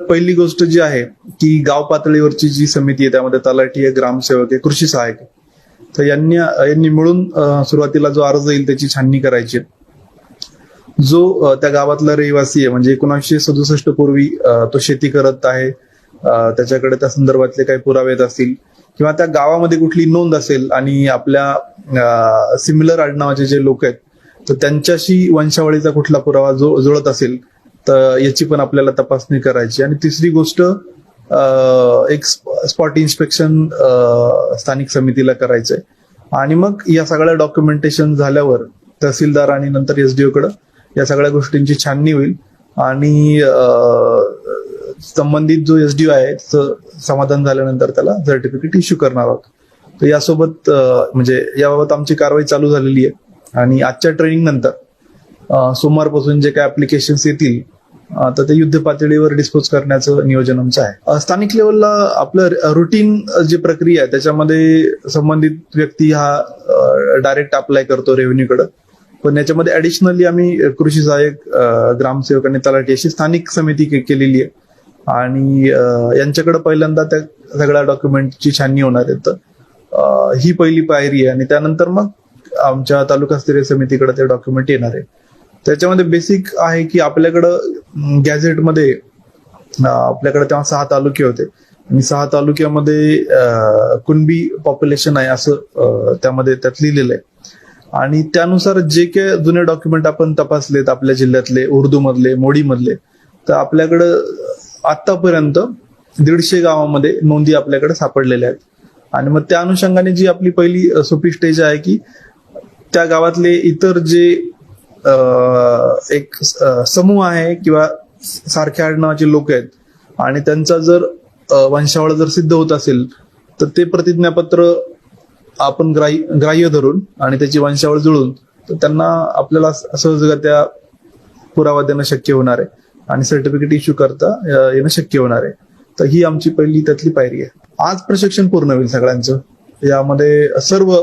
पहिली गोष्ट जी आहे की गाव पातळीवरची जी समिती आहे त्यामध्ये तलाठी आहे ग्रामसेवक आहे कृषी सहाय्यक तर यांनी यांनी मिळून सुरुवातीला जो अर्ज येईल त्याची छाननी करायची आहे. जो त्या गावातला रहिवासी आहे म्हणजे एकोणीसशे सदुसष्ट पूर्वी तो शेती करत आहे त्याच्याकडे त्या संदर्भातले काही पुरावे येत असतील किंवा त्या गावामध्ये कुठली नोंद असेल आणि आपल्या सिमिलर आडनावाचे जे लोक आहेत तर त्यांच्याशी वंशावळीचा कुठला पुरावा जो जुळत असेल तर याची पण आपल्याला तपासणी करायची. आणि तिसरी गोष्ट एक स्पॉट इन्स्पेक्शन स्थानिक समितीला करायचंय. आणि मग या सगळ्या डॉक्युमेंटेशन झाल्यावर तहसीलदार आणि नंतर एसडीओ कडे या सगळ्या गोष्टींची छाननी होईल. आणि संबंधित जो एसडीओ आहे त्याचं समाधान झाल्यानंतर त्याला सर्टिफिकेट इश्यू करणार आहोत. तर यासोबत म्हणजे याबाबत आमची कारवाई चालू झालेली आहे. आणि आजच्या ट्रेनिंग नंतर सोमवारपासून जे काही ऍप्लिकेशन्स येतील आता ते युद्ध पातळीवर डिस्पोज करण्याचं नियोजन आमचं आहे. स्थानिक लेवलला आपलं रुटीन जी प्रक्रिया आहे त्याच्यामध्ये संबंधित व्यक्ती हा डायरेक्ट अप्लाय करतो रेव्हेन्यूकडे पण याच्यामध्ये ऍडिशनली आम्ही कृषी सहाय्यक ग्रामसेवक आणि तलाठी अशी स्थानिक समिती केलेली आहे. आणि यांच्याकडे पहिल्यांदा त्या सगळ्या डॉक्युमेंटची छाननी होणार आहे. तर ही पहिली पायरी आहे. आणि त्यानंतर मग आमच्या तालुकास्तरीय समितीकडे ते डॉक्युमेंट येणार आहे. त्याच्यामध्ये बेसिक आहे की आपल्याकडं गॅझेटमध्ये आपल्याकडे तेव्हा सहा तालुके होते. आणि सहा तालुक्यामध्ये कुणबी पॉप्युलेशन आहे असं त्यामध्ये त्यात लिहिलेलं आहे. आणि त्यानुसार जे काही जुने डॉक्युमेंट आपण तपासलेत आपल्या जिल्ह्यातले उर्दू मधले मोडी मधले तर आपल्याकडं आतापर्यंत दीडशे गावामध्ये नोंदी आपल्याकडे सापडलेल्या आहेत. आणि मग त्या अनुषंगाने जी आपली पहिली सोपी स्टेज आहे की त्या गावातले इतर जे एक समूह आहे किंवा सारख्या आडनावाचे लोक आहेत. आणि त्यांचा जर वंशावळ जर सिद्ध होत असेल तर ते प्रतिज्ञापत्र आपण ग्राह्य ग्राह्य धरून आणि त्याची वंशावळ जुळून तर त्यांना आपल्याला सहजगत्या पुरावा देणं शक्य होणार आहे. आणि सर्टिफिकेट इश्यू करता येणं शक्य होणार आहे. तर ही आमची पहिली त्यातली पायरी आहे. आज प्रशिक्षण पूर्ण होईल सगळ्यांचं. यामध्ये सर्व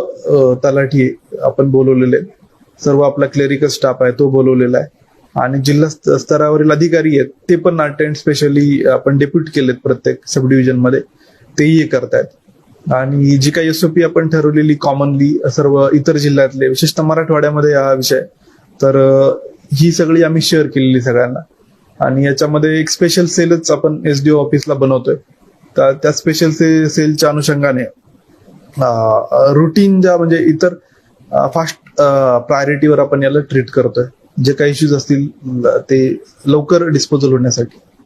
तलाठी आपण बोलवलेले आहेत. सर्व आपला क्लेरिकल स्टाफ आहे तो बोलवलेला आहे. आणि जिल्हा स्तरावरील अधिकारी आहेत ते पण अटेंड स्पेशली आपण डेप्युट केलेत प्रत्येक सब डिव्हिजनमध्ये. तेही हे करतायत. आणि जी काही एसओपी आपण ठरवलेली कॉमनली सर्व इतर जिल्ह्यातले विशेषतः मराठवाड्यामध्ये हा विषय तर ही सगळी आम्ही शेअर केलेली सगळ्यांना. आणि याच्यामध्ये एक स्पेशल सेलच आपण एसडीओ ऑफिसला बनवतोय. तर त्या स्पेशल से सेलच्या अनुषंगाने रुटीन ज्या म्हणजे इतर फास्ट प्रायोरिटीवर आपण याला ट्रीट करतोय. जे काही इश्यूज असतील ते लवकर डिस्पोजल होण्यासाठी.